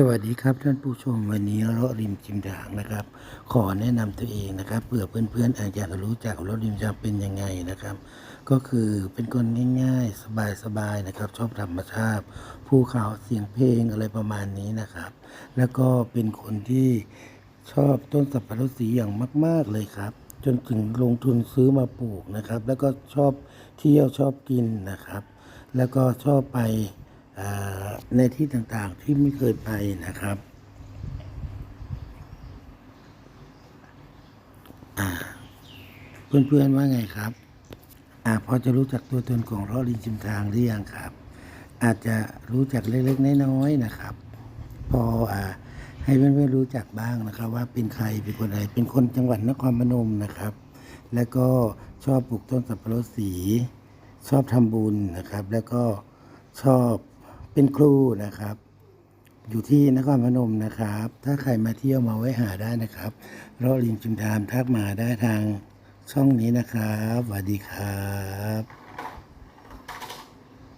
สวัสดีครับท่านผู้ชมวันนี้เราะริมจิมด่างนะครับ ขอแนะนำตัวเองนะครับเผื่อเพื่อนๆอาจจะรู้จักรถริมจางเป็นยังไงนะครับ ก็คือเป็นคนง่ายๆ สบายๆนะครับ ชอบธรรมชาติภูเขาเสียงเพลงอะไรประมาณนี้นะครับ แล้วก็เป็นคนที่ชอบต้นสับปะรดสีอย่างมาก ๆเลยครับ จนถึงลงทุนซื้อมาปลูกนะครับ แล้วก็ชอบเที่ยวชอบกินนะครับ แล้วก็ชอบไปอ่า ในที่ต่างๆที่ไม่เคยไปนะครับ อ่า เพื่อนๆว่าไงครับ อ่าพอจะรู้จักตัวตนของรอลินจิมทางหรือยังครับ อาจจะรู้จักเล็กๆน้อยๆนะครับ พออ่าให้เพื่อนๆรู้จักบ้างนะครับ ว่าเป็นใครเป็นคนอะไรเป็นคนจังหวัดนครพนมนะครับ แล้วก็ชอบปลูกต้นสับปะรดสี ชอบทำบุญนะครับ แล้วก็ชอบ เป็นครูนะครับ อยู่ที่นครพนมนะครับ ถ้าใครมาเที่ยวมาไว้หาได้นะครับรอลินจิมทามทักมาได้ทางช่องนี้นะครับสวัสดีครับ